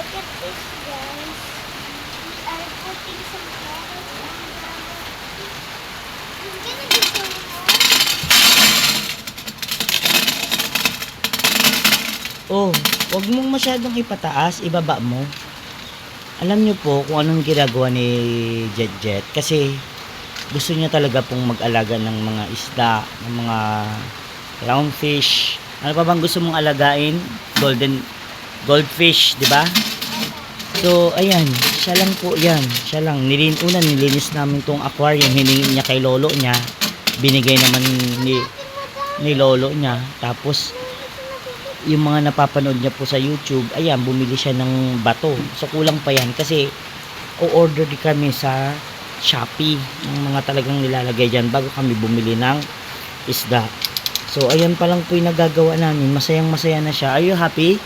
Look at this, guys. We are putting some carrots on. It's gonna be so hard. Oh, wag mong masyadong ipataas, ibaba mo. Alam niyo po kung anong ginagawa ni Jet Jet kasi gusto niya talaga pong mag-alaga ng mga isda, ng mga clownfish. Ano pa bang gusto mong alagain? Golden goldfish, di ba? So, ayan, siya lang po yan. Siya lang. Nilin, una, nilinis namin tong aquarium. Hiningi niya kay lolo niya. Binigay naman ni, ni lolo niya. Tapos, yung mga napapanood niya po sa YouTube, ayan, bumili siya ng bato. So, kulang pa yan kasi o-order din kami sa Shopee ng mga talagang nilalagay dyan bago kami bumili ng isda. So, ayan pa lang po yung nagagawa namin. Masayang masaya na siya. Are you happy?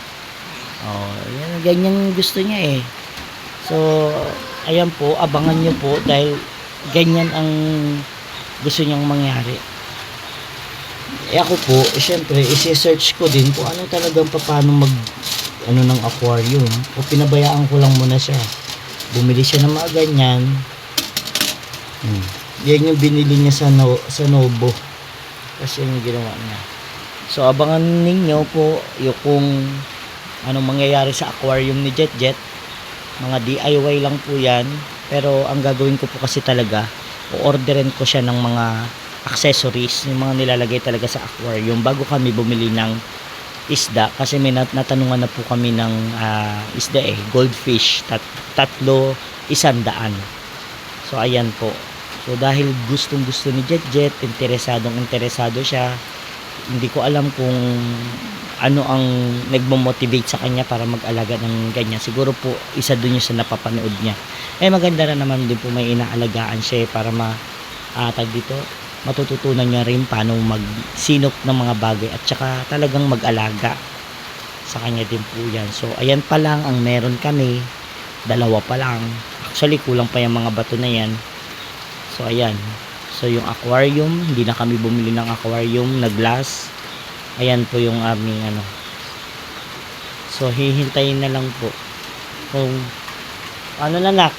Oh, yan, ganyan gusto niya eh. So, ayan po, abangan niyo po dahil ganyan ang gusto niyang mangyari. Eh ako po, eh, syempre, isi-search ko din kung ano talagang paano mag ano ng aquarium. O pinabayaan ko lang muna siya. Bumili siya ng mga ganyan. Hmm. Yan yung binili niya sa, no, sa Nobo. Kasi yung ginawa niya. So, abangan ninyo po yung kung anong mangyayari sa aquarium ni Jet Jet. Mga DIY lang po yan. Pero ang gagawin ko po kasi talaga, o-orderin ko siya ng mga accessories, yung mga nilalagay talaga sa aquarium bago kami bumili ng isda kasi may nat- natanungan na po kami ng ah, isda eh, goldfish, tat- tatlo, isandaan. So ayan po. So dahil gustong gusto ni Jet Jet, interesadong interesado siya, hindi ko alam kung ano ang nagmo-motivate sa kanya para mag-alaga ng ganyan. Siguro po isa dun yung sa napapanood niya. Eh maganda na naman din po may inaalagaan siya eh, para ma ah, tag dito matututunan niya rin paano magsinop ng mga bagay at saka talagang mag-alaga sa kanya din po yan. So, ayan pa lang ang meron kami. Dalawa pa lang. Actually, kulang pa yung mga bato na yan. So, ayan. So, yung aquarium, hindi na kami bumili ng aquarium na glass. Ayan po yung aming ano. So, hihintayin na lang po. Kung, ano na nak?